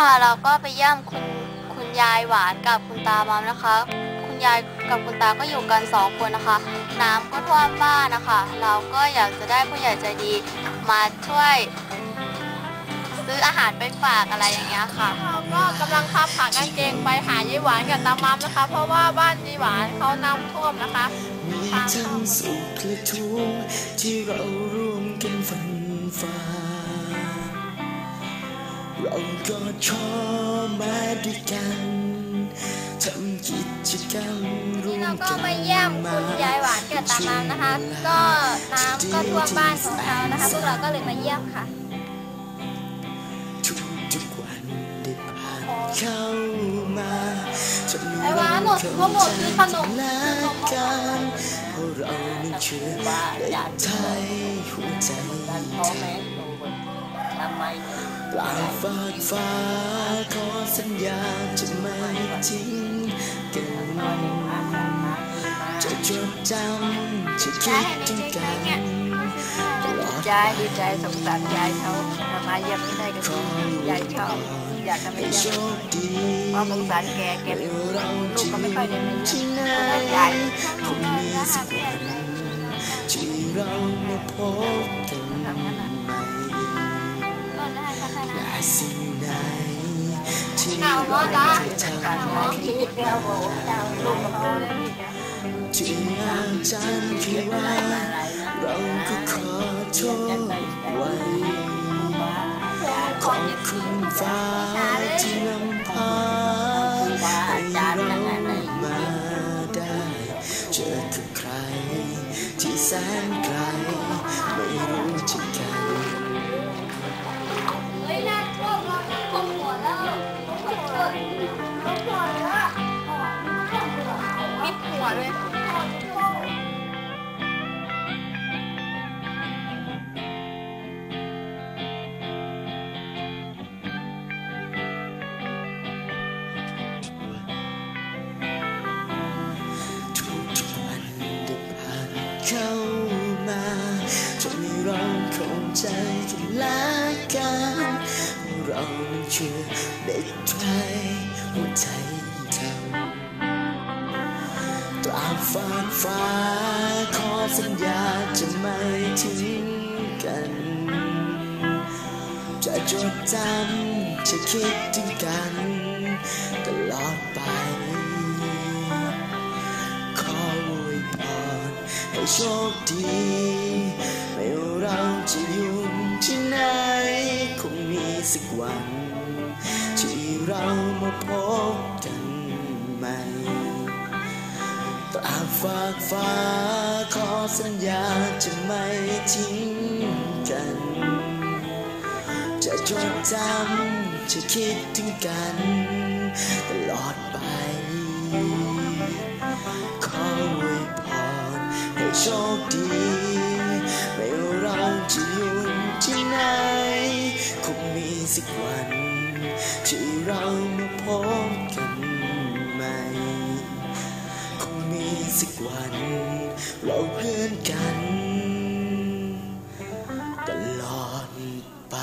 ค่ะ เราก็ไปเยี่ยมคุณคุณยายหวานกับคุณตามัมนะคะ คุณยายกับคุณตาก็อยู่กันสองคนนะคะ น้ำก็ท่วมบ้านนะคะ เราก็อยากจะได้ผู้ใหญ่ใจดีมาช่วย ซื้ออาหารไปฝากอะไรอย่างเงี้ยค่ะ เราก็กำลังขับขากางเกงไปหายายหวานกับตามัมนะคะ เพราะว่าบ้านยายหวานเขาน้ำท่วมนะคะมีทั้งสุขและทุกข์ที่เราร่วมกันฟันฝ่า เราก็ชอบมาด้วยกันทำกิจกรรมร่วมเราก็กันมาเยี่ยมคุณยายหวานกับตามัมนะคะ ก็น้ำก็ท่วมบ้านของเขานะคะ พวกเราก็เลยมาเยี่ยมค่ะ ทุกๆวันได้ผ่านเข้ามาจนไอ้หวานหมดเขาหมดคือขนม และกันเพราะเรานั้นเชื่อเด็กไทยหัวใจพ่อแม่ดูทำ ไมปลายฟากฟ้าขอสัญญาจะไม่ทิ้งกันจะจดจำจะคิดถึงกันยายดีใจสงสารยายเขาทำไมยังไม่ได้ก็ขอคือยายชอบอยากจะไปให้ยี่ยเพราะสงสารแกแกลูกก็ไม่ค่อยได้ไปเยี่ที่ยมไหนยายคงมีสักวันที่เรามาพบกัน สิ่งใดที่เอาเราว่าจ้าจะทการใช้เราโอ้เจ้าลูกกับพ่อเลยนี่แกำที่อาจารย์คิดว่าเราก็ขอโทษไว้ขอบคุณฟ้า เชื่อเด็กไทยหัวใจเท่าตราบฟ้าฟ้าขอสัญญาจะไม่ทิ้งกัน จะจดจำจะคิดถึงกัน ตลอดไป ขออวยพรให้โชคดี ไม่เรา ฝากฟ้าขอสัญญาจะไม่ทิ้งกัน จะจดจำจะคิดถึงกัน ตลอดไป ขออวยพรให้โชคดี สักวัน เราเพื่อนกัน ตลอดไป